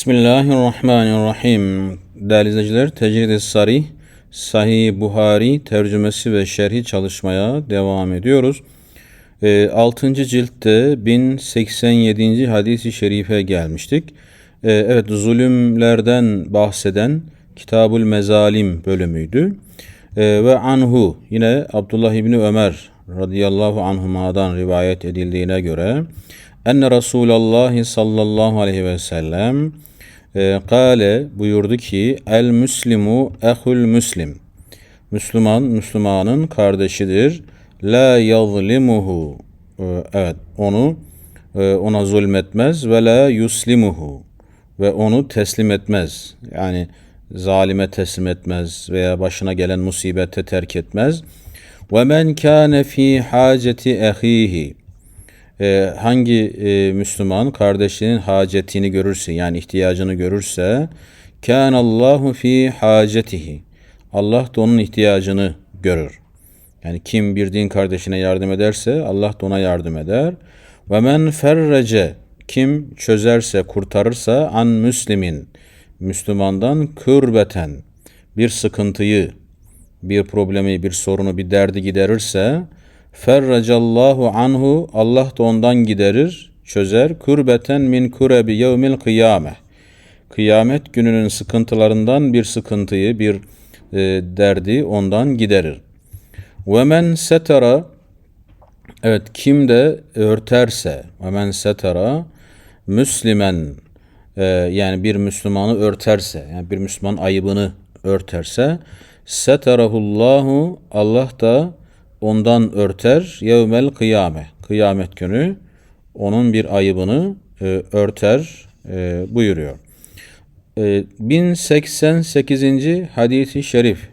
Bismillahirrahmanirrahim. Değerli izleyiciler, Tecrid-i Sarih, Sahih Buhari tercümesi ve şerhi çalışmaya devam ediyoruz. 6. ciltte 1087. hadisi şerife gelmiştik. Ee, Evet, zulümlerden bahseden Kitabul Mezalim bölümüydü. Ee, Ve anhu yine Abdullah İbni Ömer radıyallahu anhuma'dan rivayet edildiğine göre enne Resulallah sallallahu aleyhi ve sellem e, kale buyurdu ki el müslimu ehul müslim Müslüman Müslümanın kardeşidir. La yazlimuhu Ee, evet onu e, ona zulmetmez ve la yuslimuhu ve onu teslim etmez. Yani zalime teslim etmez veya başına gelen musibete terk etmez. Ve men kâne fî haceti ehihi Ee, hangi e, Müslüman kardeşinin hacetini görürse yani ihtiyacını görürse Allahu fî hacetihi Allah da onun ihtiyacını görür. Yani kim bir din kardeşine yardım ederse Allah da ona yardım eder. Ve men ferrece kim çözerse kurtarırsa an müslimin Müslümandan kürbeten bir sıkıntıyı, bir problemi, bir sorunu, bir derdi giderirse ferracallahu anhu Allah da ondan giderir, çözer. Kürbeten min kurebi yevmil kıyame. Kıyamet gününün sıkıntılarından bir sıkıntıyı, bir e, derdi ondan giderir. Ve men setera Evet kim de örterse ve men setera müslimen e, yani bir Müslümanı örterse yani bir Müslüman ayıbını örterse seterahullahu Allah da ondan örter yevmel kıyame kıyamet günü onun bir ayıbını e, örter e, buyuruyor. E, 1088. hadisi şerif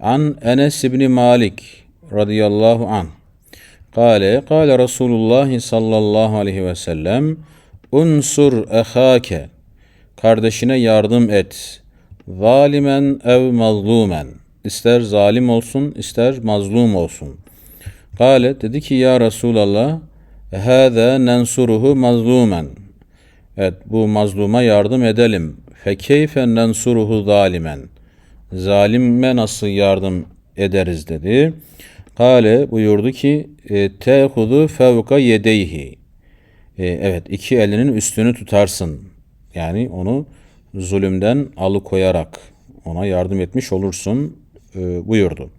An Enes İbni Malik radıyallahu an Kale, kale Resulullah sallallahu aleyhi ve sellem Unsur ehake Kardeşine yardım et. Zalimen ev mazlumen İster zalim olsun, ister mazlum olsun. Kale dedi ki ya Resulallah Hâzâ nensuruhu mazlumen Evet bu mazluma yardım edelim. Fekeyfe nensuruhu zalimen Zalime nasıl yardım ederiz dedi. Kale buyurdu ki e, tehudu fevka yedeyhi. E, evet iki elinin üstünü tutarsın. Yani onu zulümden alıkoyarak ona yardım etmiş olursun e, buyurdu.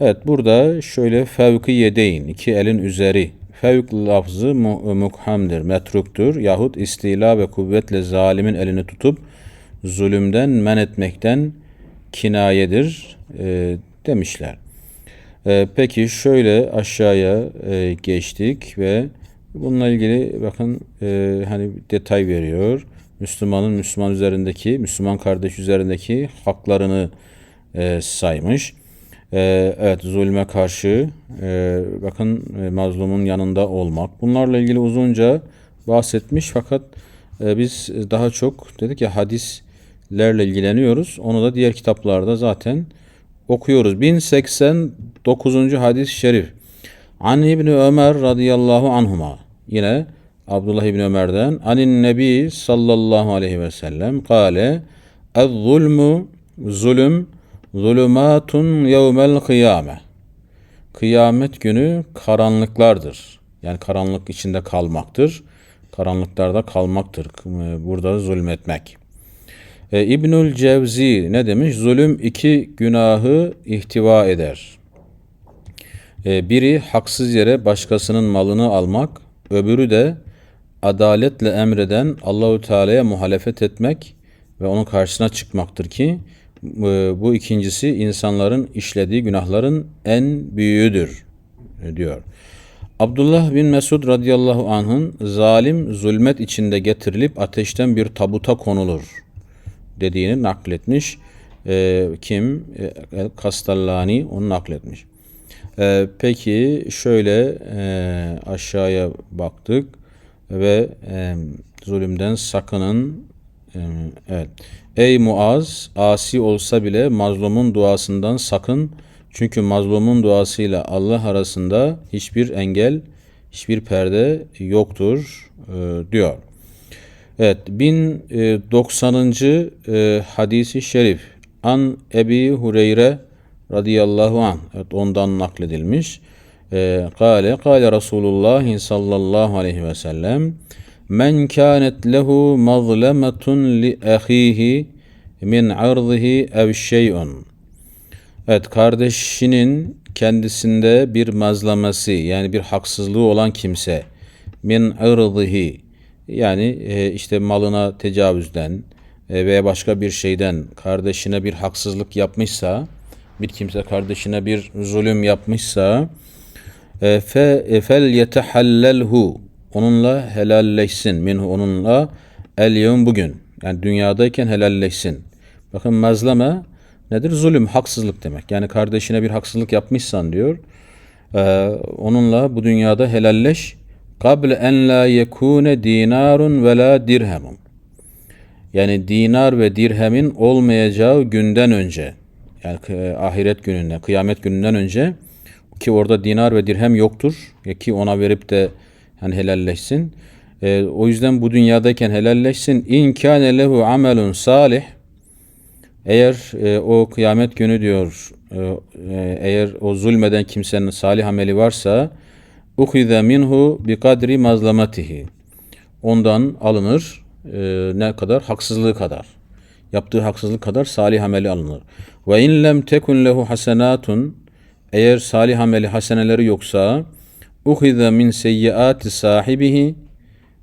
Evet burada şöyle fevki yedeyn iki elin üzeri fevk lafzı mu, mukhamdir, metruktur yahut istila ve kuvvetle zalimin elini tutup zulümden men etmekten kinayedir e, demişler. E, peki şöyle aşağıya e, geçtik ve bununla ilgili bakın e, hani detay veriyor. Müslümanın Müslüman üzerindeki, Müslüman kardeş üzerindeki haklarını e, saymış. E, evet zulme karşı e, bakın e, mazlumun yanında olmak. Bunlarla ilgili uzunca bahsetmiş fakat e, biz daha çok dedik ya hadislerle ilgileniyoruz. Onu da diğer kitaplarda zaten okuyoruz. 1089. hadis-i şerif. An İbni Ömer radıyallahu anhuma. Yine Abdullah İbni Ömer'den. Anin Nebi sallallahu aleyhi ve sellem. Kale. Ez zulmü zulüm zulümatun yevmel kıyame. Kıyamet günü karanlıklardır. Yani karanlık içinde kalmaktır. Karanlıklarda kalmaktır. Burada zulmetmek. E, İbnül Cevzi ne demiş? Zulüm iki günahı ihtiva eder. E, biri haksız yere başkasının malını almak, öbürü de adaletle emreden Allahü Teala'ya muhalefet etmek ve onun karşısına çıkmaktır ki bu ikincisi insanların işlediği günahların en büyüğüdür diyor. Abdullah bin Mesud radıyallahu anh'ın zalim zulmet içinde getirilip ateşten bir tabuta konulur dediğini nakletmiş. E, kim? E, Kastallani onu nakletmiş. E, peki şöyle e, aşağıya baktık ve e, zulümden sakının. E, evet. Ey Muaz, asi olsa bile mazlumun duasından sakın. Çünkü mazlumun duasıyla Allah arasında hiçbir engel, hiçbir perde yoktur e, diyor. Evet 1090. e, hadisi şerif An Ebi Hureyre radıyallahu an evet, ondan nakledilmiş. E, Kale kale Resulullah sallallahu aleyhi ve sellem Men kânet lehu mazlemetun li ahihi min ardihi ev şey'un. Evet kardeşinin kendisinde bir mazlamesi yani bir haksızlığı olan kimse min irdihi yani e, işte malına tecavüzden e, veya başka bir şeyden kardeşine bir haksızlık yapmışsa bir kimse kardeşine bir zulüm yapmışsa e, fe fel yetehallelhu onunla helalleşsin minhu onunla el yevm bugün yani dünyadayken helalleşsin. Bakın mazlama nedir? Zulüm, haksızlık demek. Yani kardeşine bir haksızlık yapmışsan diyor. E, onunla bu dünyada helalleş. Kable en la yekune dinarun ve la dirhemun. Yani dinar ve dirhemin olmayacağı günden önce yani ahiret gününden, kıyamet gününden önce ki orada dinar ve dirhem yoktur ki ona verip de yani helalleşsin. E, o yüzden bu dünyadayken helalleşsin. İn kâne lehu amelun salih eğer e, o kıyamet günü diyor e, e, eğer o zulmeden kimsenin salih ameli varsa uhize minhu bi kadri mazlamatihi ondan alınır e, ne kadar haksızlığı kadar yaptığı haksızlık kadar salih ameli alınır. Ve in lem tekun lehu hasenatun eğer salih ameli haseneleri yoksa uhize min seyyiati sahibihi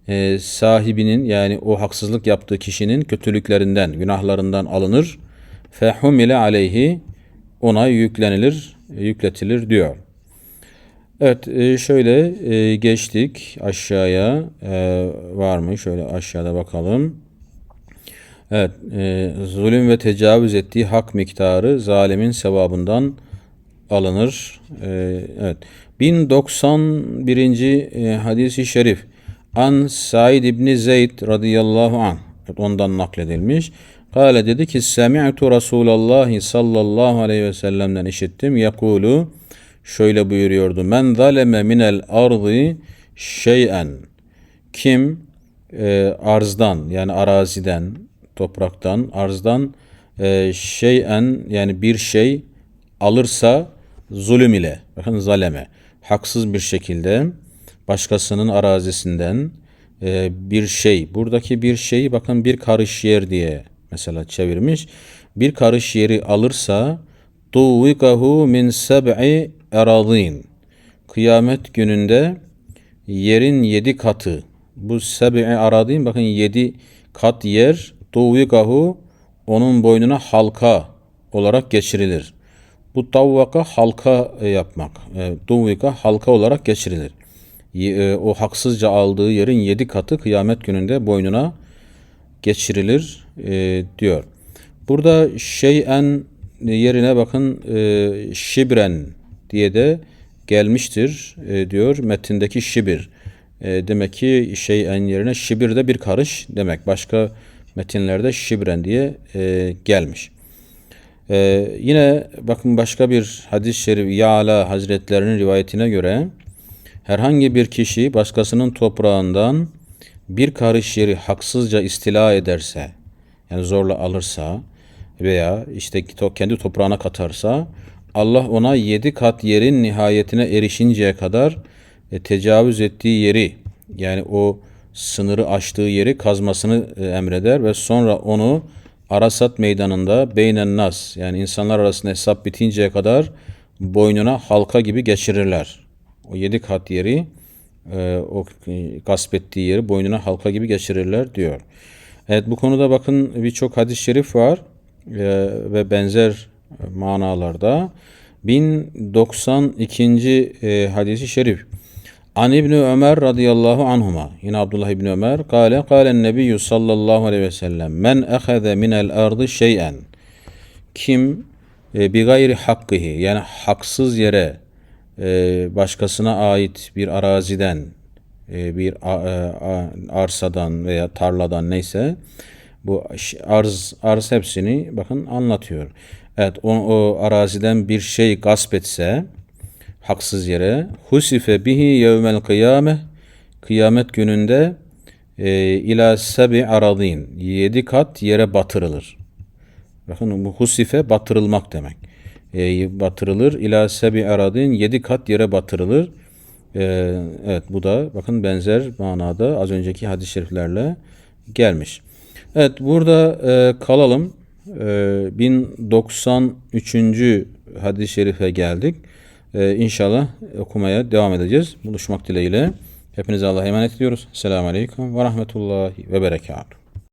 e, sahibinin yani o haksızlık yaptığı kişinin kötülüklerinden, günahlarından alınır. Fehumile aleyhi ona yüklenilir, yükletilir diyor. Evet e, şöyle e, geçtik aşağıya e, var mı? Şöyle aşağıda bakalım. Evet zulüm ve tecavüz ettiği hak miktarı zalimin sevabından alınır. Evet 1091. hadisi şerif An Said İbni Zeyd radıyallahu anh ondan nakledilmiş. Kale dedi ki Semi'tu Resulallah sallallahu aleyhi ve sellem'den işittim. Yakulu şöyle buyuruyordu. Men zaleme minel ardı şeyen. Kim e, arzdan yani araziden, topraktan, arzdan e, şeyen yani bir şey alırsa zulüm ile, bakın zaleme, haksız bir şekilde başkasının arazisinden e, bir şey, buradaki bir şeyi bakın bir karış yer diye mesela çevirmiş. Bir karış yeri alırsa tuvikahu min seb'i eradin. Kıyamet gününde yerin yedi katı. Bu seb'i aradin bakın yedi kat yer tuvikahu onun boynuna halka olarak geçirilir. Bu tavvaka halka yapmak. E, tuvvika halka olarak geçirilir. E, o haksızca aldığı yerin yedi katı kıyamet gününde boynuna geçirilir e, diyor. Burada şeyen yerine bakın e, şibren diye de gelmiştir e, diyor metindeki şibir. E, demek ki şeyen yerine şibir de bir karış demek. Başka metinlerde şibren diye e, gelmiş. E, yine bakın başka bir hadis-i şerif Ya'la Hazretlerinin rivayetine göre herhangi bir kişi başkasının toprağından bir karış yeri haksızca istila ederse, yani zorla alırsa veya işte kendi toprağına katarsa, Allah ona yedi kat yerin nihayetine erişinceye kadar e, tecavüz ettiği yeri, yani o sınırı aştığı yeri kazmasını e, emreder ve sonra onu Arasat meydanında beynen nas yani insanlar arasında hesap bitinceye kadar boynuna halka gibi geçirirler. O yedi kat yeri e, o gasp ettiği yeri boynuna halka gibi geçirirler diyor. Evet bu konuda bakın birçok hadis-i şerif var e, ve benzer manalarda. 1092. E, hadisi şerif. An İbni Ömer radıyallahu anhuma. Yine Abdullah İbni Ömer. Kale, kalen nebiyyü sallallahu aleyhi ve sellem. Men eheze minel ardı şeyen. Kim e, bi gayri hakkihi yani haksız yere e, başkasına ait bir araziden, e, bir e, arsadan veya tarladan neyse bu arz arz hepsini bakın anlatıyor. Evet o, o araziden bir şey gasp etse haksız yere husife bihi yevmel kıyame kıyamet gününde e, ila sebi aradin. Yedi kat yere batırılır. Bakın bu husife batırılmak demek. E, batırılır. İla sebi aradin. Yedi kat yere batırılır. E, evet bu da bakın benzer manada az önceki hadis-i şeriflerle gelmiş. Evet burada e, kalalım. E, 1093. hadis-i şerife geldik. E, inşallah okumaya devam edeceğiz. Buluşmak dileğiyle. Hepinize Allah'a emanet ediyoruz. Selamun Aleyküm ve Rahmetullahi ve Berekatuhu.